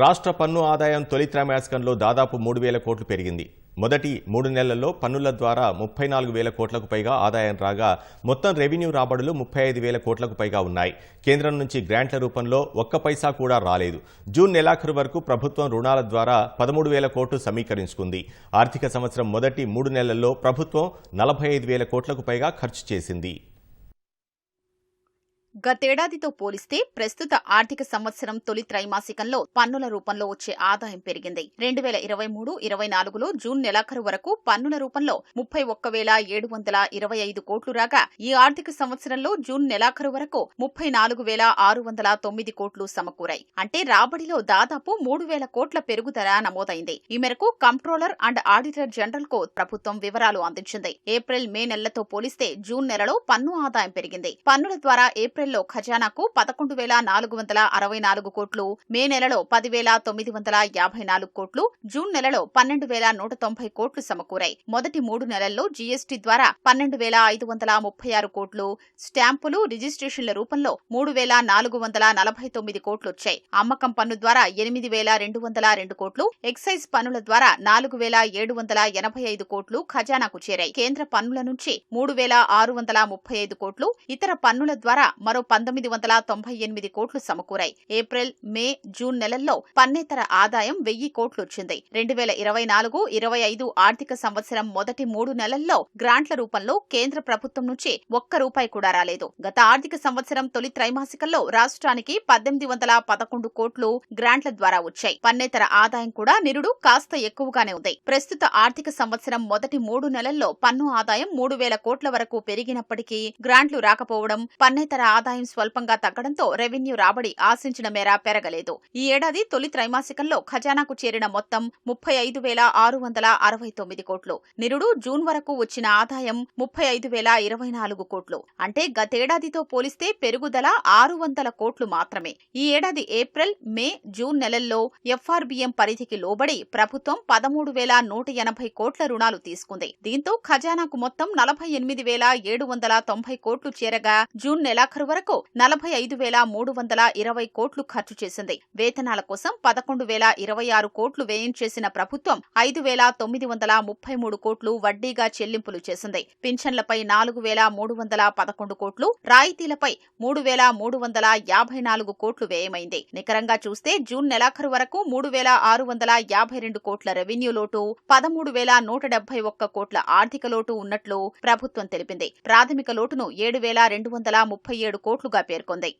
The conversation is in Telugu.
రాష్ట్ర పన్ను ఆదాయం తొలి త్రైమాసికంలో దాదాపు మూడు వేల కోట్లు పెరిగింది. మొదటి మూడు నెలల్లో పన్నుల ద్వారా ముప్పై నాలుగు వేల కోట్లకు పైగా ఆదాయం రాగా మొత్తం రెవెన్యూ రాబడులు ముప్పై ఐదు వేల కోట్లకు పైగా ఉన్నాయి. కేంద్రం నుంచి గ్రాంట్ల రూపంలో ఒక్క పైసా కూడా రాలేదు. జూన్ నెలాఖరు వరకు ప్రభుత్వం రుణాల ద్వారా పదమూడు వేల కోట్లు సమీకరించుకుంది. ఆర్థిక సంవత్సరం మొదటి మూడు నెలల్లో ప్రభుత్వం నలభై ఐదు వేల కోట్లకు పైగా ఖర్చు చేసింది. గతేడాదితో పోలిస్తే ప్రస్తుత ఆర్థిక సంవత్సరం తొలి త్రైమాసికంలో పన్నుల రూపంలో వచ్చే ఆదాయం పెరిగింది. రెండు వేల ఇరవై మూడు ఇరవై నాలుగులో జూన్ నెలాఖరు వరకు పన్నుల రూపంలో ముప్పై ఒక్క వేల ఏడు వందల ఇరవై ఐదు కోట్లు రాగా ఈ ఆర్థిక సంవత్సరంలో జూన్ నెలాఖరు వరకు ముప్పై నాలుగు వేల ఆరు వందల తొమ్మిది కోట్లు సమకూరాయి. అంటే రాబడిలో దాదాపు మూడు వేల కోట్ల పెరుగుదల నమోదైంది. ఈ మేరకు కంప్ట్రోలర్ అండ్ ఆడిటర్ జనరల్కు ప్రభుత్వం వివరాలు అందించింది. ఏప్రిల్ మే నెలలతో పోలిస్తే జూన్ నెలలో పన్ను ఆదాయం పెరిగింది. పన్నుల ద్వారా ఏప్రిల్ ఏప్రిల్లో ఖజానాకు పదకొండు వేల నాలుగు వందల అరవై నాలుగు కోట్లు మే నెలలో పదివేల తొమ్మిది వందల యాభై నాలుగు కోట్లు జూన్ నెలలో పన్నెండు వేల నూట తొంభై కోట్లు సమకూరాయి. మొదటి మూడు నెలల్లో జీఎస్టీ ద్వారా పన్నెండు వేల ఐదు వందల ముప్పై ఆరు కోట్లు స్టాంపులు రిజిస్ట్రేషన్ల రూపంలో మూడు వేల నాలుగు వందల నలభై తొమ్మిది కోట్లు వచ్చాయి. అమ్మకం పన్ను ద్వారా ఎనిమిది వేల రెండు వందల రెండు కోట్లు ఎక్సైజ్ పన్నుల ద్వారా నాలుగు వేల ఏడు వందల ఎనభై ఐదు కోట్లు ఖజానాకు చేరాయి. కేంద్ర పన్నుల నుంచి మూడు వేల ఆరు వందల ముప్పై ఐదు కోట్లు ఇతర పన్నుల ద్వారా మరో పంతొమ్మిది వందల తొంభై ఎనిమిది కోట్లు సమకూరాయి. ఏప్రిల్ మే జూన్ నెలల్లో పన్నేతర ఆదాయం వెయ్యి కోట్లు వచ్చింది రెండు వేల ఇరవై నాలుగు ఇరవై ఐదు ఆర్థిక సంవత్సరం మొదటి మూడు నెలల్లో గ్రాంట్ల రూపంలో కేంద్ర ప్రభుత్వం నుంచి ఒక్క రూపాయి కూడా రాలేదు. గత ఆర్థిక సంవత్సరం తొలి త్రైమాసికంలో రాష్ట్రానికి పద్దెనిమిది వందల పదకొండు కోట్లు గ్రాంట్ల ద్వారా వచ్చాయి. పన్నేతర ఆదాయం కూడా నిరుడు కాస్త ఎక్కువగానే ఉంది. ప్రస్తుత ఆర్థిక సంవత్సరం మొదటి మూడు నెలల్లో పన్ను ఆదాయం మూడు వేల కోట్ల వరకు పెరిగినప్పటికీ గ్రాంట్లు రాకపోవడం పన్నేతర ఆదాయం స్వల్పంగా తగ్గడంతో రెవెన్యూ రాబడి ఆశించిన మేర పెరగలేదు. ఈ ఏడాది తొలి త్రైమాసికంలో ఖజానాకు చేరిన మొత్తం ముప్పై ఐదు వేల ఆరు వందల అరవై తొమ్మిది కోట్లు. నిరుడు జూన్ వరకు వచ్చిన ఆదాయం ముప్పై ఐదు వేల ఇరవై నాలుగు కోట్లు. అంటే గతేడాదితో పోలిస్తే పెరుగుదల ఆరు వందల కోట్లు మాత్రమే. ఈ ఏడాది ఏప్రిల్ మే జూన్ నెలల్లో ఎఫ్ఆర్బిఎం పరిధికి లోబడి ప్రభుత్వం పదమూడు వేల నూట ఎనభై కోట్ల రుణాలు తీసుకుంది. దీంతో ఖజానాకు మొత్తం నలభై ఎనిమిది వేల ఏడు వందల తొంభై కోట్లు చేరగా జూన్ నెలాఖరు వరకు నలభై ఐదు వేల మూడు వందల ఇరవై కోట్లు ఖర్చు చేసింది. వేతనాల కోసం పదకొండు వేల ఇరవై ఆరు కోట్లు వ్యయం చేసిన ప్రభుత్వం ఐదు వేల తొమ్మిది వందల ముప్పై మూడు కోట్లు వడ్డీగా చెల్లింపులు చేసింది. పింఛన్లపై నాలుగు వేల మూడు వందల పదకొండు కోట్లు రాయితీలపై మూడు వేల మూడు వందల యాభై నాలుగు కోట్లు వ్యయమైంది. నికరంగా చూస్తే జూన్ నెలాఖరు వరకు మూడు వేల ఆరు వందల యాభై రెండు కోట్ల రెవెన్యూ లోటు పదమూడు వేల నూట డెబ్బై ఒక్క కోట్ల ఆర్థిక లోటు ఉన్నట్లు ప్రభుత్వం తెలిపింది. ప్రాథమిక లోటును ఏడు వేల రెండు వందల ముప్పై ఏడు కోట్లుగా పేర్కొంది.